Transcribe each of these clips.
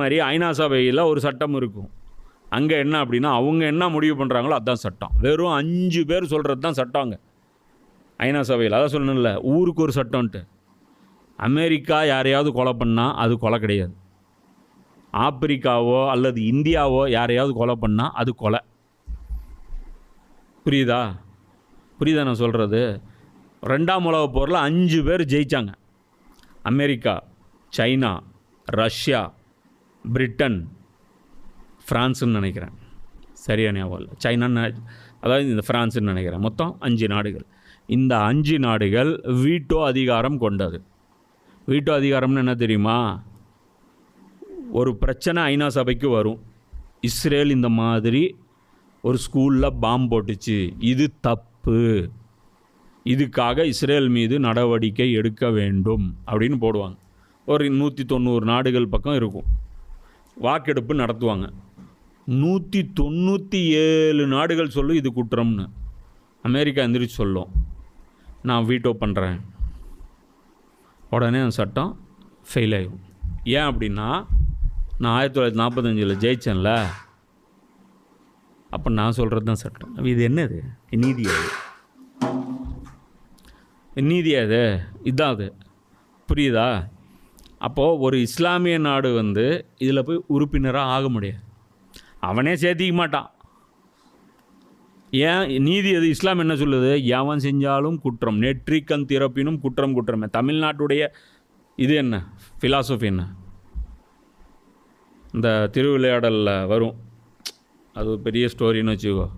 மாதிரி ஐநா சபையில் ஒரு சட்டம் இருக்கும். அங்கே என்ன அப்படின்னா அவங்க என்ன முடிவு பண்ணுறாங்களோ அதுதான் சட்டம். வெறும் அஞ்சு பேர் சொல்கிறது தான் சட்டம் அங்கே. ஐநா சபையில். அதான் சொல்லணும்ல ஊருக்கு ஒரு சட்டம்ன்ட்டு. அமெரிக்கா யாரையாவது கொலை பண்ணால் அது கொலை கிடையாது. ஆப்பிரிக்காவோ அல்லது இந்தியாவோ யாரையாவது கொலை பண்ணால் அது கொலை. புரியுதா? புரியுதா நான் சொல்கிறது ரெண்டாம் உலக போரில் அஞ்சு பேர் ஜெயித்தாங்க அமெரிக்கா சைனா ரஷ்யா பிரிட்டன் ஃப்ரான்ஸுன்னு நினைக்கிறேன். சரியா ஞாபகம் இல்லை. சைனான்னு அதாவது இந்த ஃப்ரான்ஸுன்னு நினைக்கிறேன். மொத்தம் அஞ்சு நாடுகள். இந்த அஞ்சு நாடுகள் வீட்டோ அதிகாரம் கொண்டது. வீட்டோ அதிகாரம்னு என்ன தெரியுமா? ஒரு பிரச்சனை ஐநா சபைக்கு வரும். இஸ்ரேல் இந்த மாதிரி ஒரு ஸ்கூலில் பாம்பு போட்டுச்சு. இது தப்பு. இதுக்காக இஸ்ரேல் மீது நடவடிக்கை எடுக்க வேண்டும் அப்படின்னு போடுவாங்க. ஒரு நூற்றி தொண்ணூறு நாடுகள் பக்கம் இருக்கும். வாக்கெடுப்பு நடத்துவாங்க. நூற்றி தொண்ணூற்றி ஏழு நாடுகள் சொல்லும் இது குற்றம்னு. அமெரிக்கா எந்திரிச்சு சொல்லும். நான் வீட்டோ பண்ணுறேன் உடனே அந்த சட்டம் ஃபெயில் ஆகும் ஏன் அப்படின்னா நான் ஆயிரத்தி தொள்ளாயிரத்தி நாற்பத்தஞ்சில் ஜெயிச்சேன்ல அப்போ நான் சொல்கிறது தான் சட்டம் இது என்னது? நீதி அது. நீதி அது. இதான் அது. புரியுதா? அப்போது ஒரு இஸ்லாமிய நாடு வந்து இதில் போய் உறுப்பினராக ஆக முடியாது. அவனே சேர்த்திக்க மாட்டான். ஏன்? நீதி அது இஸ்லாம் என்ன சொல்லுது? எவன் செஞ்சாலும் குற்றம் நெற்றிக்கண் திறப்பினும் குற்றம் குற்றமே. தமிழ்நாட்டுடைய இது என்ன? ஃபிலாசபி என்ன? இந்த திருவிளையாடலில் வரும். அது ஒரு பெரிய ஸ்டோரின்னு வச்சுக்கோ.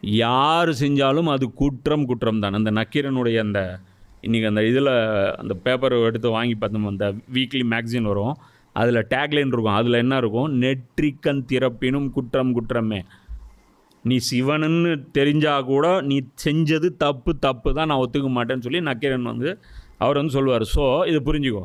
யார் செஞ்சாலும் அது குற்றம் குற்றம் தான். அந்த நக்கீரனுடைய அந்த இன்றைக்கி அந்த இதில் அந்த பேப்பர் எடுத்து வாங்கி பார்த்தோம். அந்த வீக்லி மேக்சின் வரும். அதில் டேக்லைன் இருக்கும். அதில் என்ன இருக்கும்? நெற்றிக்கண் திறப்பினும் குற்றம் குற்றமே. நீ சிவனுன்னு தெரிஞ்சால் கூட நீ செஞ்சது தப்பு தப்பு தான் நான் ஒத்துக்க மாட்டேன்னு சொல்லி நக்கீரன் வந்து அவர் வந்து சொல்லுவார். ஸோ இது புரிஞ்சுக்கோ.